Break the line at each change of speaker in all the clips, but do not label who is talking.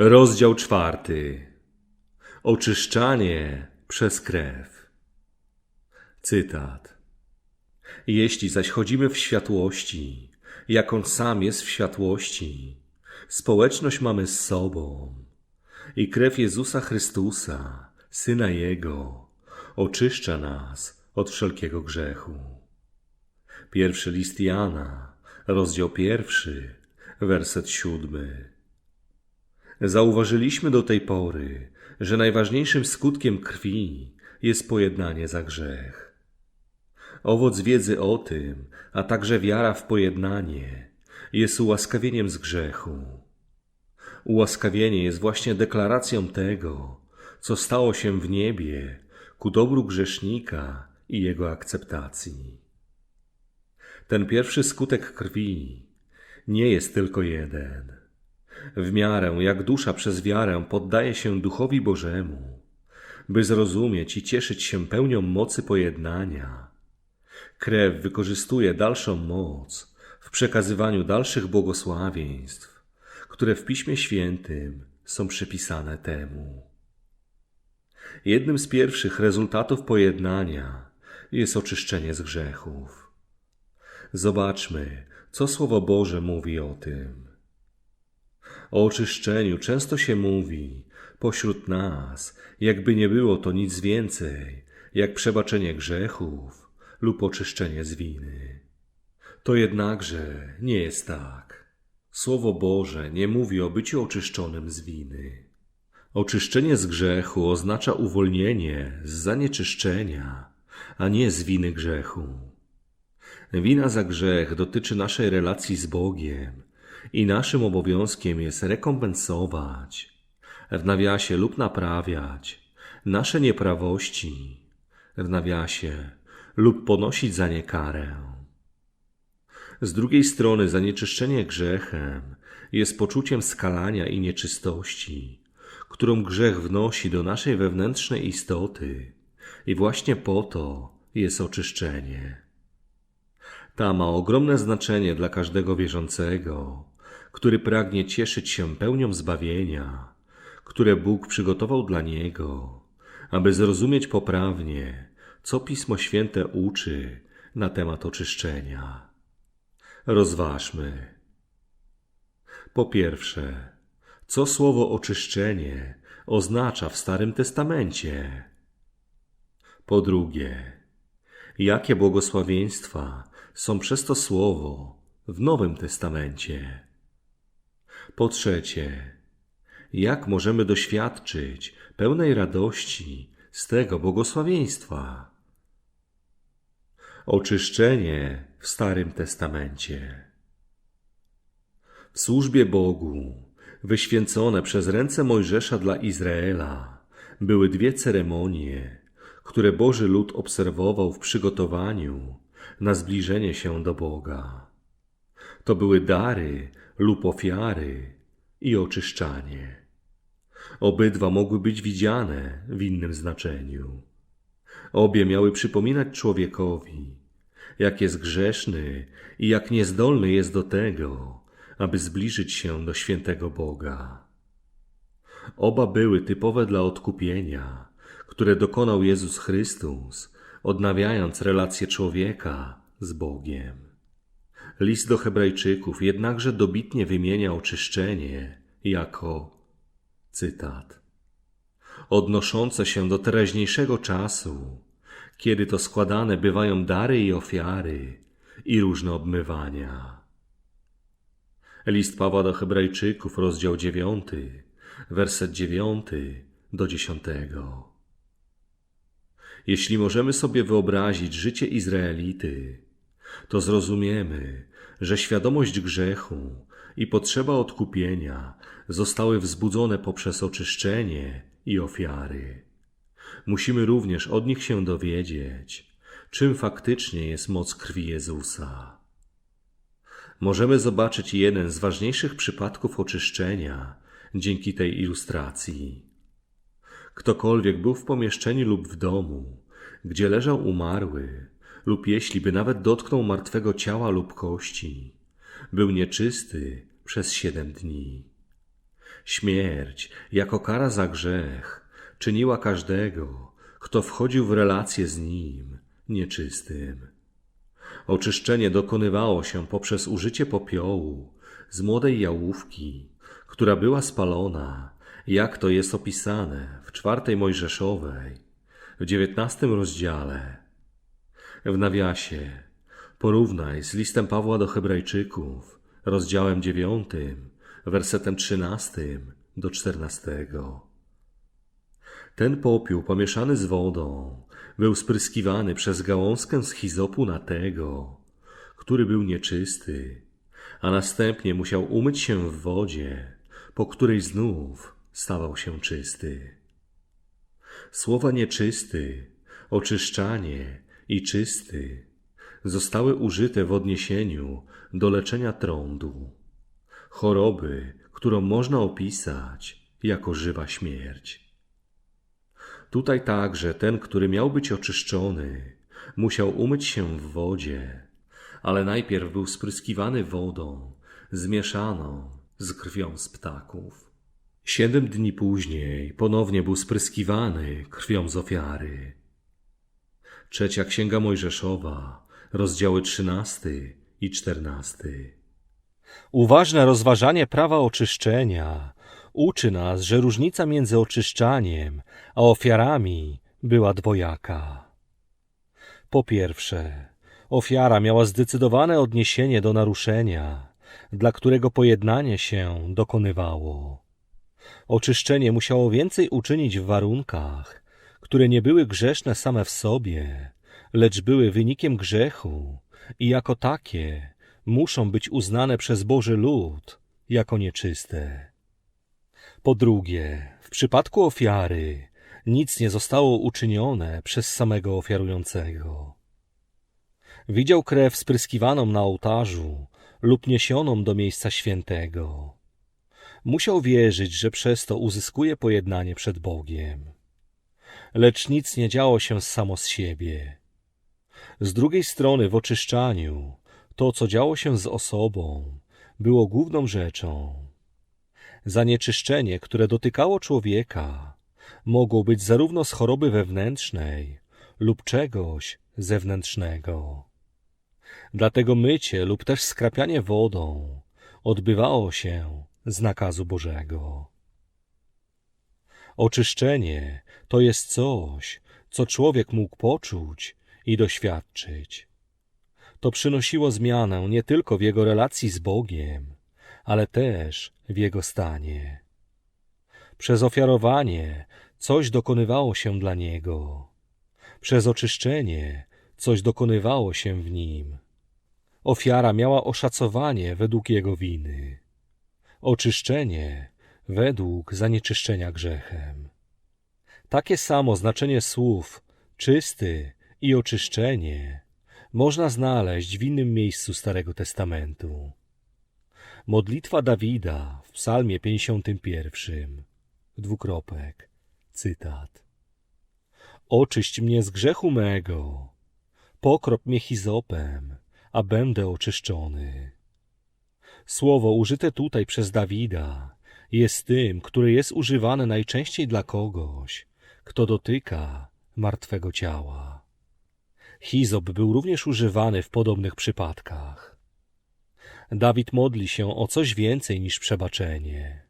Rozdział czwarty. Oczyszczanie przez krew. Cytat. Jeśli zaś chodzimy w światłości, jak On sam jest w światłości, społeczność mamy z sobą i krew Jezusa Chrystusa, Syna Jego, oczyszcza nas od wszelkiego grzechu. Pierwszy list Jana, rozdział pierwszy, werset siódmy. Zauważyliśmy do tej pory, że najważniejszym skutkiem krwi jest pojednanie za grzech. Owoc wiedzy o tym, a także wiara w pojednanie, jest ułaskawieniem z grzechu. Ułaskawienie jest właśnie deklaracją tego, co stało się w niebie ku dobru grzesznika i jego akceptacji. Ten pierwszy skutek krwi nie jest tylko jeden. W miarę jak dusza przez wiarę poddaje się Duchowi Bożemu, by zrozumieć i cieszyć się pełnią mocy pojednania, krew wykorzystuje dalszą moc w przekazywaniu dalszych błogosławieństw, które w Piśmie Świętym są przypisane temu. Jednym z pierwszych rezultatów pojednania jest oczyszczenie z grzechów. Zobaczmy, co Słowo Boże mówi o tym. O oczyszczeniu często się mówi pośród nas, jakby nie było to nic więcej, jak przebaczenie grzechów lub oczyszczenie z winy. To jednakże nie jest tak. Słowo Boże nie mówi o byciu oczyszczonym z winy. Oczyszczenie z grzechu oznacza uwolnienie z zanieczyszczenia, a nie z winy grzechu. Wina za grzech dotyczy naszej relacji z Bogiem i naszym obowiązkiem jest rekompensować, w nawiasie lub naprawiać nasze nieprawości, w nawiasie lub ponosić za nie karę. Z drugiej strony zanieczyszczenie grzechem jest poczuciem skalania i nieczystości, którą grzech wnosi do naszej wewnętrznej istoty i właśnie po to jest oczyszczenie. Ta ma ogromne znaczenie dla każdego wierzącego, który pragnie cieszyć się pełnią zbawienia, które Bóg przygotował dla niego, aby zrozumieć poprawnie, co Pismo Święte uczy na temat oczyszczenia. Rozważmy. Po pierwsze, co słowo oczyszczenie oznacza w Starym Testamencie? Po drugie, jakie błogosławieństwa są przez to słowo w Nowym Testamencie? Po trzecie, jak możemy doświadczyć pełnej radości z tego błogosławieństwa? Oczyszczenie w Starym Testamencie. W służbie Bogu wyświęcone przez ręce Mojżesza dla Izraela, były dwie ceremonie, które Boży lud obserwował w przygotowaniu na zbliżenie się do Boga. To były dary lub ofiary i oczyszczanie. Obydwa mogły być widziane w innym znaczeniu. Obie miały przypominać człowiekowi, jak jest grzeszny i jak niezdolny jest do tego, aby zbliżyć się do świętego Boga. Oba były typowe dla odkupienia, które dokonał Jezus Chrystus, odnawiając relację człowieka z Bogiem. List do Hebrajczyków jednakże dobitnie wymienia oczyszczenie jako cytat odnoszące się do teraźniejszego czasu, kiedy to składane bywają dary i ofiary i różne obmywania. List Pawła do Hebrajczyków, rozdział 9, werset 9 do 10. Jeśli możemy sobie wyobrazić życie Izraelity, to zrozumiemy, że świadomość grzechu i potrzeba odkupienia zostały wzbudzone poprzez oczyszczenie i ofiary. Musimy również od nich się dowiedzieć, czym faktycznie jest moc krwi Jezusa możemy zobaczyć jeden z ważniejszych przypadków oczyszczenia dzięki tej ilustracji. Ktokolwiek był w pomieszczeniu lub w domu, gdzie leżał umarły, lub jeśli by nawet dotknął martwego ciała lub kości, był nieczysty przez siedem dni. Śmierć, jako kara za grzech, czyniła każdego, kto wchodził w relację z nim, nieczystym. Oczyszczenie dokonywało się poprzez użycie popiołu z młodej jałówki, która była spalona, jak to jest opisane w czwartej Mojżeszowej, w dziewiętnastym rozdziale. W nawiasie porównaj z listem Pawła do Hebrajczyków, rozdziałem dziewiątym, wersetem trzynastym do czternastego. Ten popiół pomieszany z wodą był spryskiwany przez gałązkę z hizopu na tego, który był nieczysty, a następnie musiał umyć się w wodzie, po której znów stawał się czysty. Słowa nieczysty, oczyszczanie i czysty zostały użyte w odniesieniu do leczenia trądu, choroby, którą można opisać jako żywa śmierć. Tutaj także ten, który miał być oczyszczony, musiał umyć się w wodzie, ale najpierw był spryskiwany wodą zmieszaną z krwią z ptaków. Siedem dni później ponownie był spryskiwany krwią z ofiary. Trzecia Księga Mojżeszowa, rozdziały trzynasty i czternasty.
Uważne rozważanie prawa oczyszczenia uczy nas, że różnica między oczyszczaniem a ofiarami była dwojaka. Po pierwsze, ofiara miała zdecydowane odniesienie do naruszenia, dla którego pojednanie się dokonywało. Oczyszczenie musiało więcej uczynić w warunkach, które nie były grzeszne same w sobie, lecz były wynikiem grzechu i jako takie muszą być uznane przez Boży lud jako nieczyste. Po drugie, w przypadku ofiary nic nie zostało uczynione przez samego ofiarującego. Widział krew spryskiwaną na ołtarzu lub niesioną do miejsca świętego. Musiał wierzyć, że przez to uzyskuje pojednanie przed Bogiem. Lecz nic nie działo się samo z siebie. Z drugiej strony w oczyszczaniu to, co działo się z osobą, było główną rzeczą. Zanieczyszczenie, które dotykało człowieka, mogło być zarówno z choroby wewnętrznej lub czegoś zewnętrznego. Dlatego mycie lub też skrapianie wodą odbywało się z nakazu Bożego. Oczyszczenie to jest coś, co człowiek mógł poczuć i doświadczyć. To przynosiło zmianę nie tylko w jego relacji z Bogiem, ale też w jego stanie. Przez ofiarowanie coś dokonywało się dla niego. Przez oczyszczenie coś dokonywało się w nim. Ofiara miała oszacowanie według jego winy. Oczyszczenie według zanieczyszczenia grzechem. Takie samo znaczenie słów czysty i oczyszczenie można znaleźć w innym miejscu Starego Testamentu. Modlitwa Dawida w Psalmie 51, dwukropek, cytat. Oczyść mnie z grzechu mego, pokrop mnie hizopem, a będę oczyszczony. Słowo użyte tutaj przez Dawida jest tym, które jest używane najczęściej dla kogoś, kto dotyka martwego ciała. Hizop był również używany w podobnych przypadkach. Dawid modli się o coś więcej niż przebaczenie.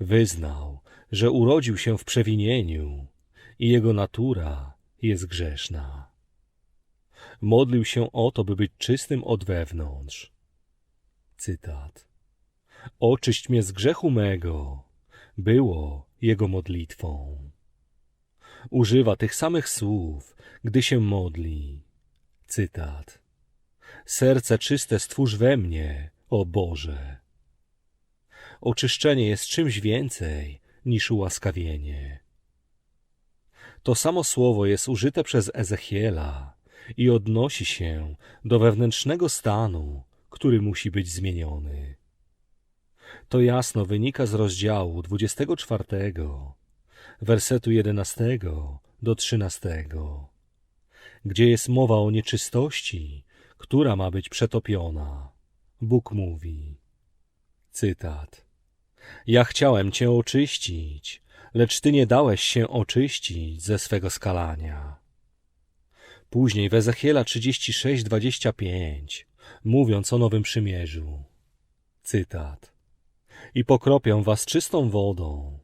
Wyznał, że urodził się w przewinieniu i jego natura jest grzeszna. Modlił się o to, by być czystym od wewnątrz. Cytat. Oczyść mnie z grzechu mego było jego modlitwą. Używa tych samych słów, gdy się modli. Cytat. Serce czyste stwórz we mnie, o Boże. Oczyszczenie jest czymś więcej niż ułaskawienie. To samo słowo jest użyte przez Ezechiela i odnosi się do wewnętrznego stanu, który musi być zmieniony. To jasno wynika z rozdziału 24, wersetu 11 do 13, gdzie jest mowa o nieczystości, która ma być przetopiona. Bóg mówi, cytat, Ja chciałem cię oczyścić, lecz ty nie dałeś się oczyścić ze swego skalania. Później w Ezechiela 36:25, mówiąc o Nowym Przymierzu, cytat: I pokropię was czystą wodą,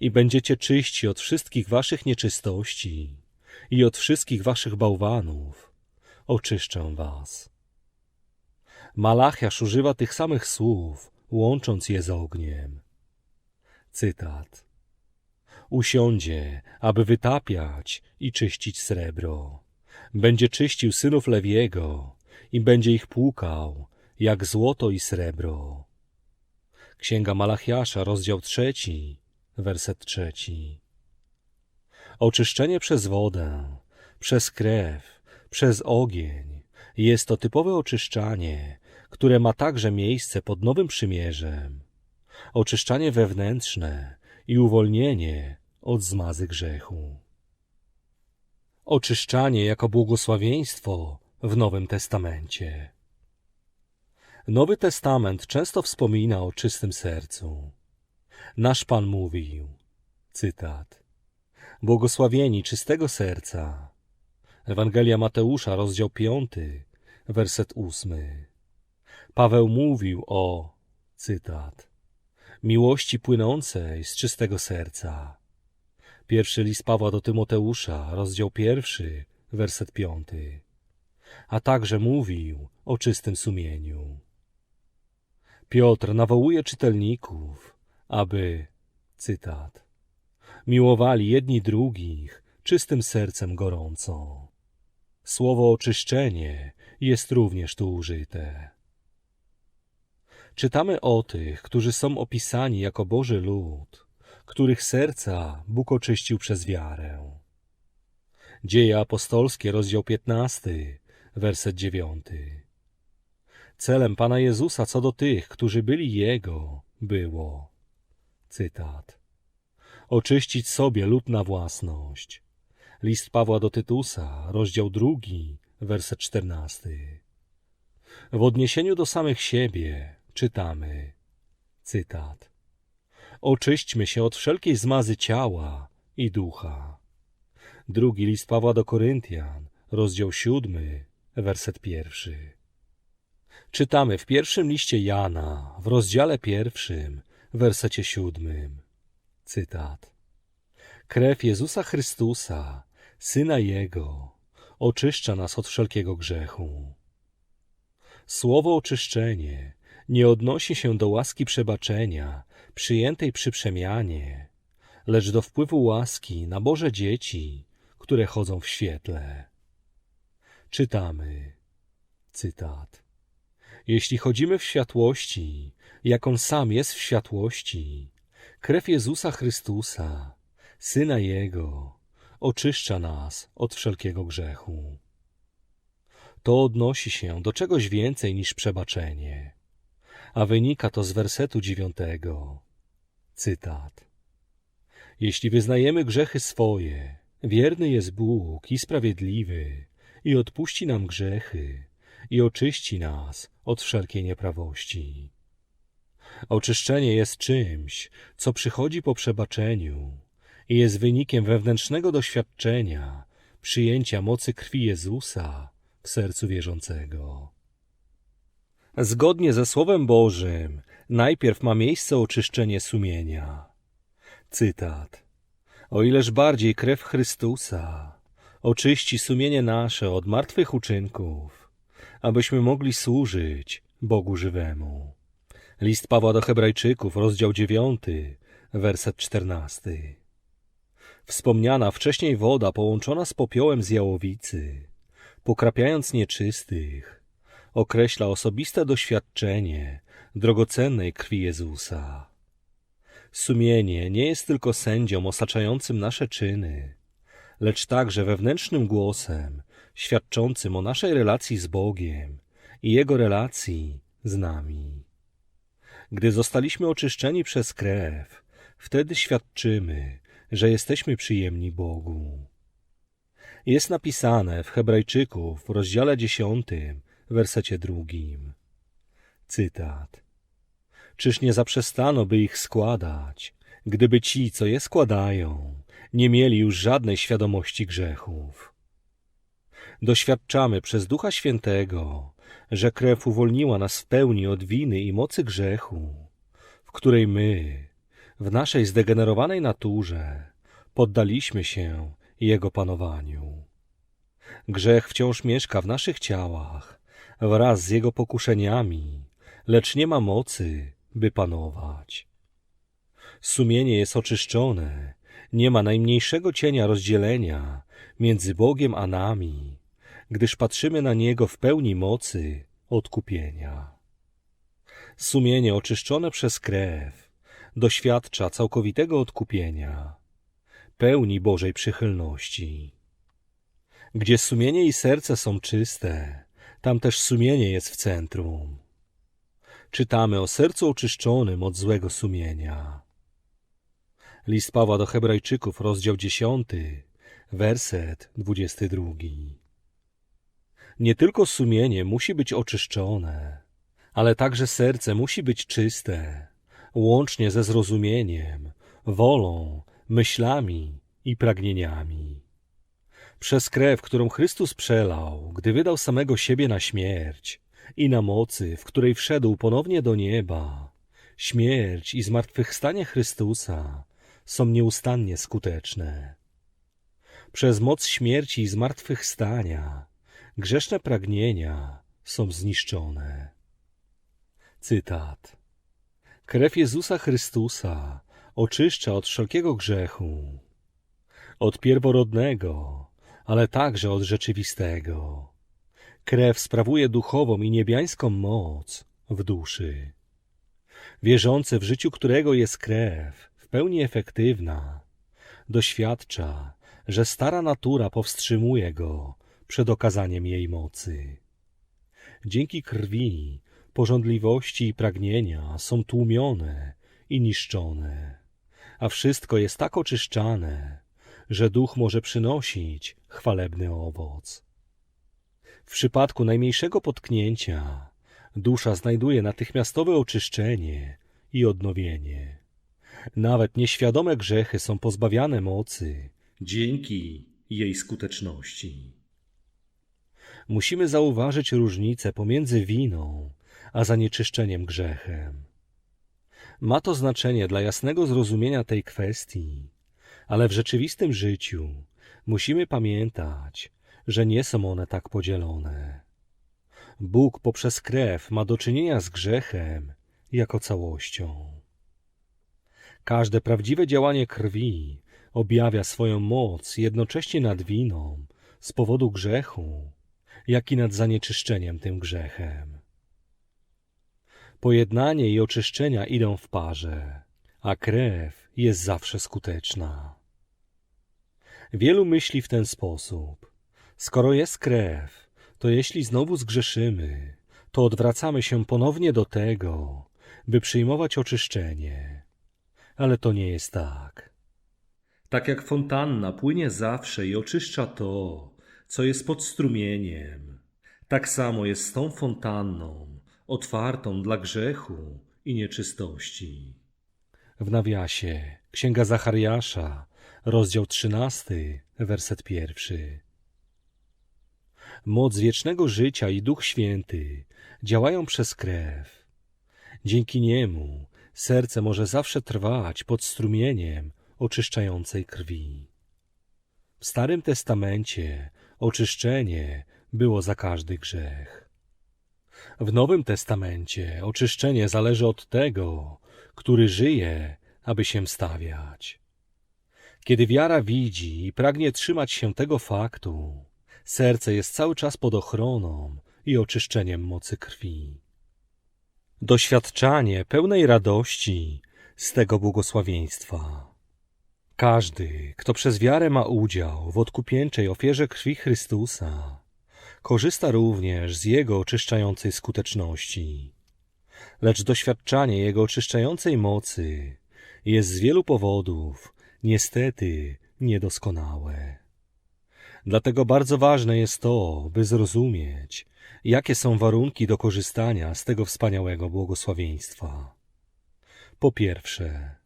i będziecie czyści od wszystkich waszych nieczystości i od wszystkich waszych bałwanów, oczyszczę was. Malachiasz używa tych samych słów, łącząc je z ogniem. Cytat. Usiądzie, aby wytapiać i czyścić srebro. Będzie czyścił synów Lewiego i będzie ich płukał, jak złoto i srebro. Księga Malachiasza, rozdział trzeci, werset trzeci. Oczyszczenie przez wodę, przez krew, przez ogień jest to typowe oczyszczanie, które ma także miejsce pod Nowym Przymierzem. Oczyszczanie wewnętrzne i uwolnienie od zmazy grzechu. Oczyszczanie jako błogosławieństwo w Nowym Testamencie. Nowy Testament często wspomina o czystym sercu. Nasz Pan mówił, cytat, Błogosławieni czystego serca. Ewangelia Mateusza, rozdział 5, werset 8. Paweł mówił o, cytat, miłości płynącej z czystego serca. Pierwszy list Pawła do Tymoteusza, rozdział pierwszy, werset piąty. A także mówił o czystym sumieniu. Piotr nawołuje czytelników, aby, cytat, miłowali jedni drugich czystym sercem gorąco. Słowo oczyszczenie jest również tu użyte. Czytamy o tych, którzy są opisani jako Boży lud, których serca Bóg oczyścił przez wiarę. Dzieje apostolskie, rozdział 15, werset 9. Celem Pana Jezusa co do tych, którzy byli Jego, było, cytat, oczyścić sobie lud na własność. List Pawła do Tytusa, rozdział drugi, werset czternasty. W odniesieniu do samych siebie czytamy, cytat, oczyśćmy się od wszelkiej zmazy ciała i ducha. Drugi list Pawła do Koryntian, rozdział siódmy, werset pierwszy. Czytamy w pierwszym liście Jana, w rozdziale pierwszym, wersecie siódmym. Cytat. Krew Jezusa Chrystusa, Syna Jego, oczyszcza nas od wszelkiego grzechu. Słowo oczyszczenie nie odnosi się do łaski przebaczenia przyjętej przy przemianie, lecz do wpływu łaski na Boże dzieci, które chodzą w świetle. Czytamy, cytat. Jeśli chodzimy w światłości, jak On sam jest w światłości, krew Jezusa Chrystusa, Syna Jego, oczyszcza nas od wszelkiego grzechu. To odnosi się do czegoś więcej niż przebaczenie, a wynika to z wersetu dziewiątego. Cytat. Jeśli wyznajemy grzechy swoje, wierny jest Bóg i sprawiedliwy i odpuści nam grzechy i oczyści nas od wszelkiej nieprawości. Oczyszczenie jest czymś, co przychodzi po przebaczeniu i jest wynikiem wewnętrznego doświadczenia przyjęcia mocy krwi Jezusa w sercu wierzącego. Zgodnie ze Słowem Bożym, najpierw ma miejsce oczyszczenie sumienia. Cytat. O ileż bardziej krew Chrystusa oczyści sumienie nasze od martwych uczynków, abyśmy mogli służyć Bogu żywemu. List Pawła do Hebrajczyków, rozdział 9, werset 14. Wspomniana wcześniej woda połączona z popiołem z jałowicy, pokrapiając nieczystych, określa osobiste doświadczenie drogocennej krwi Jezusa. Sumienie nie jest tylko sędzią osaczającym nasze czyny, lecz także wewnętrznym głosem świadczącym o naszej relacji z Bogiem i Jego relacji z nami. Gdy zostaliśmy oczyszczeni przez krew, wtedy świadczymy, że jesteśmy przyjemni Bogu. Jest napisane w Hebrajczyków w rozdziale dziesiątym, wersecie drugim. Cytat. Czyż nie zaprzestano by ich składać, gdyby ci, co je składają, nie mieli już żadnej świadomości grzechów? Doświadczamy przez Ducha Świętego, że krew uwolniła nas w pełni od winy i mocy grzechu, w której my, w naszej zdegenerowanej naturze, poddaliśmy się Jego panowaniu. Grzech wciąż mieszka w naszych ciałach wraz z jego pokuszeniami, lecz nie ma mocy, by panować. Sumienie jest oczyszczone, nie ma najmniejszego cienia rozdzielenia między Bogiem a nami, gdyż patrzymy na Niego w pełni mocy odkupienia. Sumienie oczyszczone przez krew doświadcza całkowitego odkupienia, pełni Bożej przychylności. Gdzie sumienie i serce są czyste, tam też sumienie jest w centrum. Czytamy o sercu oczyszczonym od złego sumienia. List Pawła do Hebrajczyków, rozdział 10, werset 22. Nie tylko sumienie musi być oczyszczone, ale także serce musi być czyste, łącznie ze zrozumieniem, wolą, myślami i pragnieniami. Przez krew, którą Chrystus przelał, gdy wydał samego siebie na śmierć i na mocy, w której wszedł ponownie do nieba, śmierć i zmartwychwstanie Chrystusa są nieustannie skuteczne. Przez moc śmierci i zmartwychwstania grzeszne pragnienia są zniszczone. Cytat. Krew Jezusa Chrystusa oczyszcza od wszelkiego grzechu, od pierworodnego, ale także od rzeczywistego. Krew sprawuje duchową i niebiańską moc w duszy. Wierzący, w życiu którego jest krew, w pełni efektywna, doświadcza, że stara natura powstrzymuje go przed okazaniem jej mocy. Dzięki krwi pożądliwości i pragnienia są tłumione i niszczone, a wszystko jest tak oczyszczane, że duch może przynosić chwalebny owoc. W przypadku najmniejszego potknięcia dusza znajduje natychmiastowe oczyszczenie i odnowienie. Nawet nieświadome grzechy są pozbawiane mocy
dzięki jej skuteczności.
Musimy zauważyć różnicę pomiędzy winą a zanieczyszczeniem grzechem. Ma to znaczenie dla jasnego zrozumienia tej kwestii, ale w rzeczywistym życiu musimy pamiętać, że nie są one tak podzielone. Bóg poprzez krew ma do czynienia z grzechem jako całością. Każde prawdziwe działanie krwi objawia swoją moc jednocześnie nad winą z powodu grzechu, jak i nad zanieczyszczeniem tym grzechem. Pojednanie i oczyszczenia idą w parze, a krew jest zawsze skuteczna. Wielu myśli w ten sposób. Skoro jest krew, to jeśli znowu zgrzeszymy, to odwracamy się ponownie do tego, by przyjmować oczyszczenie. Ale to nie jest tak.
Tak jak fontanna płynie zawsze i oczyszcza to, co jest pod strumieniem, tak samo jest z tą fontanną, otwartą dla grzechu i nieczystości.
W nawiasie Księga Zachariasza, rozdział 13, werset pierwszy. Moc wiecznego życia i Duch Święty działają przez krew. Dzięki niemu serce może zawsze trwać pod strumieniem oczyszczającej krwi. W Starym Testamencie oczyszczenie było za każdy grzech. W Nowym Testamencie oczyszczenie zależy od tego, który żyje, aby się stawiać. Kiedy wiara widzi i pragnie trzymać się tego faktu, serce jest cały czas pod ochroną i oczyszczeniem mocy krwi. Doświadczanie pełnej radości z tego błogosławieństwa. Każdy, kto przez wiarę ma udział w odkupieńczej ofierze krwi Chrystusa, korzysta również z Jego oczyszczającej skuteczności. Lecz doświadczanie Jego oczyszczającej mocy jest z wielu powodów niestety niedoskonałe. Dlatego bardzo ważne jest to, by zrozumieć, jakie są warunki do korzystania z tego wspaniałego błogosławieństwa. Po pierwsze,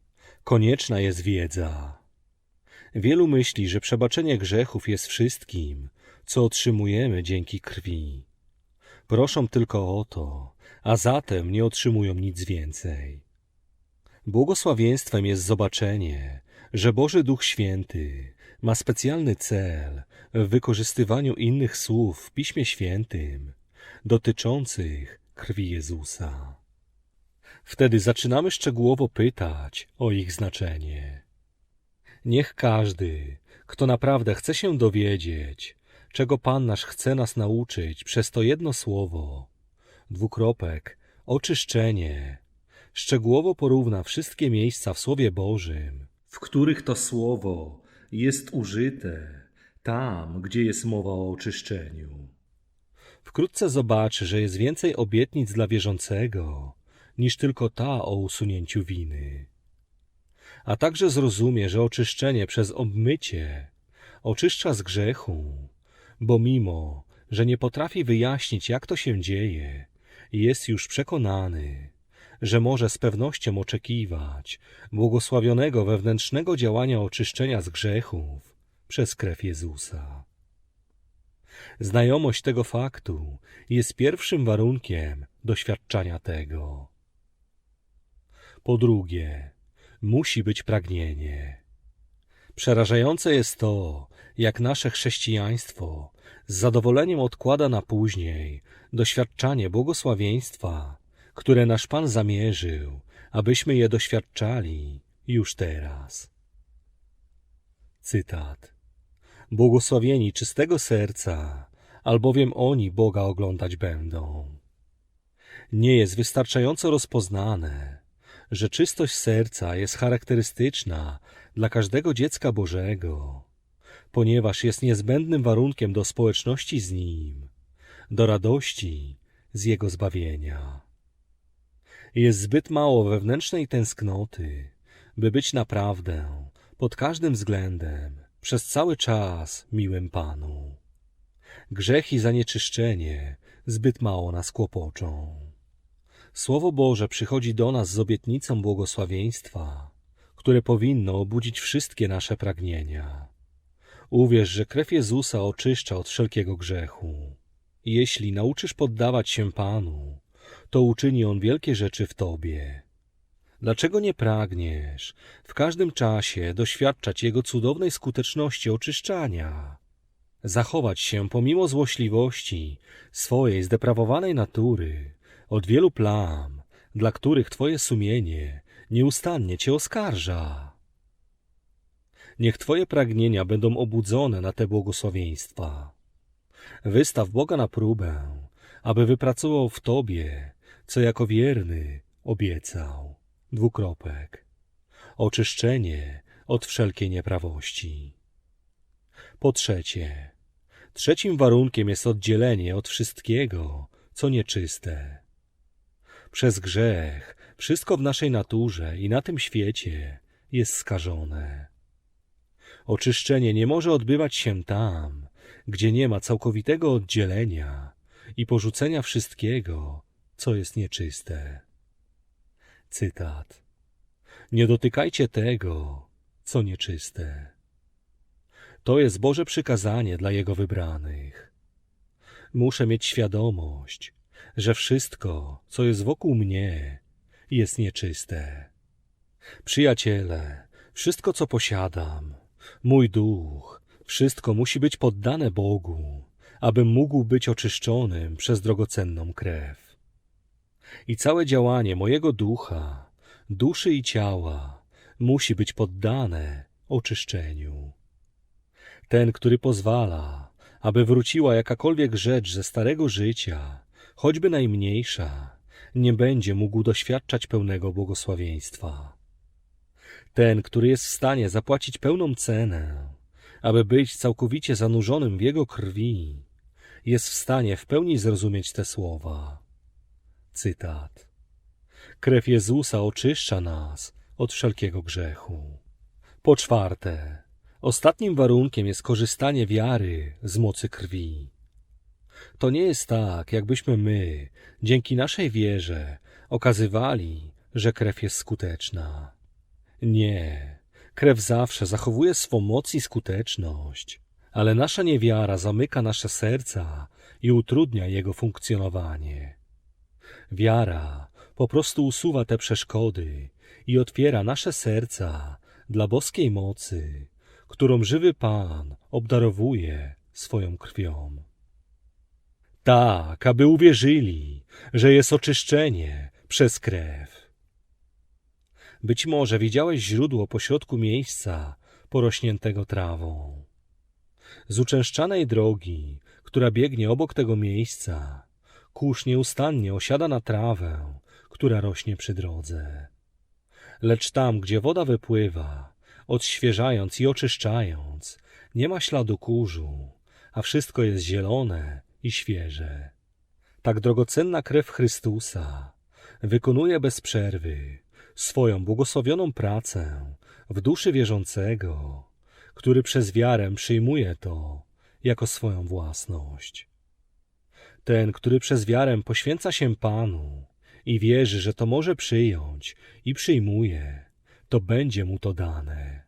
konieczna jest wiedza. Wielu myśli, że przebaczenie grzechów jest wszystkim, co otrzymujemy dzięki krwi. Proszą tylko o to, a zatem nie otrzymują nic więcej. Błogosławieństwem jest zobaczenie, że Boży Duch Święty ma specjalny cel w wykorzystywaniu innych słów w Piśmie Świętym dotyczących krwi Jezusa. Wtedy zaczynamy szczegółowo pytać o ich znaczenie. Niech każdy, kto naprawdę chce się dowiedzieć, czego Pan nasz chce nas nauczyć przez to jedno słowo, dwukropek, oczyszczenie, szczegółowo porówna wszystkie miejsca w Słowie Bożym,
w których to słowo jest użyte tam, gdzie jest mowa o oczyszczeniu.
wkrótce zobaczy, że jest więcej obietnic dla wierzącego niż tylko ta o usunięciu winy. A także zrozumie, że oczyszczenie przez obmycie oczyszcza z grzechu, bo mimo, że nie potrafi wyjaśnić, jak to się dzieje, jest już przekonany, że może z pewnością oczekiwać błogosławionego wewnętrznego działania oczyszczenia z grzechów przez krew Jezusa. Znajomość tego faktu jest pierwszym warunkiem doświadczania tego. Po drugie, musi być pragnienie. Przerażające jest to, jak nasze chrześcijaństwo z zadowoleniem odkłada na później doświadczanie błogosławieństwa, które nasz Pan zamierzył, abyśmy je doświadczali już teraz. Cytat. Błogosławieni czystego serca, albowiem oni Boga oglądać będą. Nie jest wystarczająco rozpoznane, że czystość serca jest charakterystyczna dla każdego dziecka Bożego, ponieważ jest niezbędnym warunkiem do społeczności z Nim, do radości z Jego zbawienia. Jest zbyt mało wewnętrznej tęsknoty, by być naprawdę, pod każdym względem, przez cały czas miłym Panu. Grzech i zanieczyszczenie zbyt mało nas kłopoczą. Słowo Boże przychodzi do nas z obietnicą błogosławieństwa, które powinno obudzić wszystkie nasze pragnienia. Uwierz, że krew Jezusa oczyszcza od wszelkiego grzechu. Jeśli nauczysz poddawać się Panu, to uczyni On wielkie rzeczy w Tobie. Dlaczego nie pragniesz w każdym czasie doświadczać Jego cudownej skuteczności oczyszczania? Zachować się pomimo złośliwości swojej zdeprawowanej natury od wielu plam, dla których Twoje sumienie nieustannie Cię oskarża. Niech Twoje pragnienia będą obudzone na te błogosławieństwa. Wystaw Boga na próbę, aby wypracował w Tobie, co jako wierny obiecał. Dwukropek. Oczyszczenie od wszelkiej nieprawości. Po trzecie, trzecim warunkiem jest oddzielenie od wszystkiego, co nieczyste. Przez grzech wszystko w naszej naturze i na tym świecie jest skażone. Oczyszczenie nie może odbywać się tam, gdzie nie ma całkowitego oddzielenia i porzucenia wszystkiego, co jest nieczyste. Cytat. Nie dotykajcie tego, co nieczyste. To jest Boże przykazanie dla Jego wybranych. Muszę mieć świadomość, że wszystko, co jest wokół mnie, jest nieczyste. Przyjaciele, wszystko, co posiadam, mój duch, wszystko musi być poddane Bogu, abym mógł być oczyszczonym przez drogocenną krew. I całe działanie mojego ducha, duszy i ciała musi być poddane oczyszczeniu. Ten, który pozwala, aby wróciła jakakolwiek rzecz ze starego życia, choćby najmniejsza, nie będzie mógł doświadczać pełnego błogosławieństwa. Ten, który jest w stanie zapłacić pełną cenę, aby być całkowicie zanurzonym w jego krwi, jest w stanie w pełni zrozumieć te słowa. Cytat. Krew Jezusa oczyszcza nas od wszelkiego grzechu. Po czwarte, ostatnim warunkiem jest korzystanie wiary z mocy krwi. To nie jest tak, jakbyśmy my, dzięki naszej wierze, okazywali że krew jest skuteczna. Nie, krew zawsze zachowuje swą moc i skuteczność, ale nasza niewiara zamyka nasze serca i utrudnia jego funkcjonowanie. Wiara po prostu usuwa te przeszkody i otwiera nasze serca dla boskiej mocy, którą żywy Pan obdarowuje swoją krwią. Tak, aby uwierzyli, że jest oczyszczenie przez krew. Być może widziałeś źródło pośrodku miejsca porośniętego trawą. Z uczęszczanej drogi, która biegnie obok tego miejsca, kurz nieustannie osiada na trawę, która rośnie przy drodze. Lecz tam, gdzie woda wypływa, odświeżając i oczyszczając, nie ma śladu kurzu, a wszystko jest zielone i świeże. Tak drogocenna krew Chrystusa wykonuje bez przerwy swoją błogosławioną pracę w duszy wierzącego, który przez wiarę przyjmuje to jako swoją własność. Ten, który przez wiarę poświęca się Panu i wierzy, że to może przyjąć i przyjmuje, to będzie mu to dane.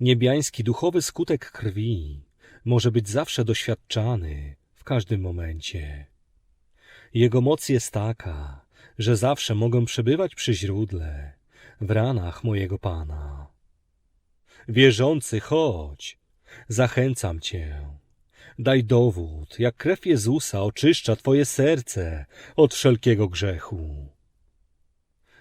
Niebiański duchowy skutek krwi może być zawsze doświadczany w każdym momencie. Jego moc jest taka, że zawsze mogę przebywać przy źródle, w ranach mojego Pana. Wierzący, chodź, zachęcam Cię. Daj dowód, jak krew Jezusa oczyszcza Twoje serce od wszelkiego grzechu.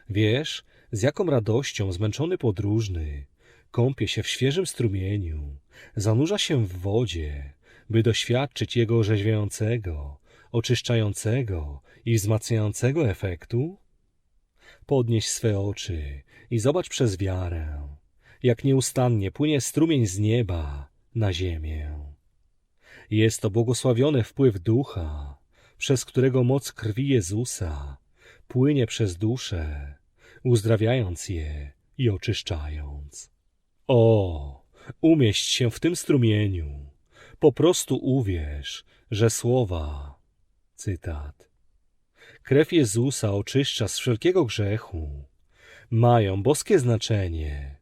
Wiesz, z jaką radością zmęczony podróżny kąpie się w świeżym strumieniu, zanurza się w wodzie, by doświadczyć jego orzeźwiającego, oczyszczającego i wzmacniającego efektu? Podnieś swe oczy i zobacz przez wiarę, jak nieustannie płynie strumień z nieba na ziemię. Jest to błogosławiony wpływ ducha, przez którego moc krwi Jezusa płynie przez duszę, uzdrawiając je i oczyszczając. O, umieść się w tym strumieniu. Po prostu uwierz, że słowa, cytat, krew Jezusa oczyszcza z wszelkiego grzechu, mają boskie znaczenie,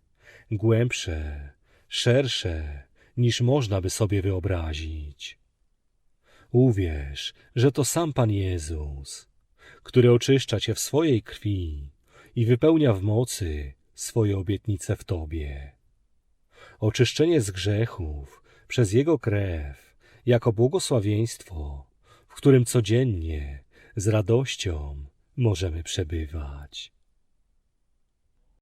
głębsze, szersze, niż można by sobie wyobrazić. Uwierz, że to sam Pan Jezus, który oczyszcza Cię w swojej krwi i wypełnia w mocy swoje obietnice w Tobie. Oczyszczenie z grzechów przez Jego krew jako błogosławieństwo, w którym codziennie z radością możemy przebywać.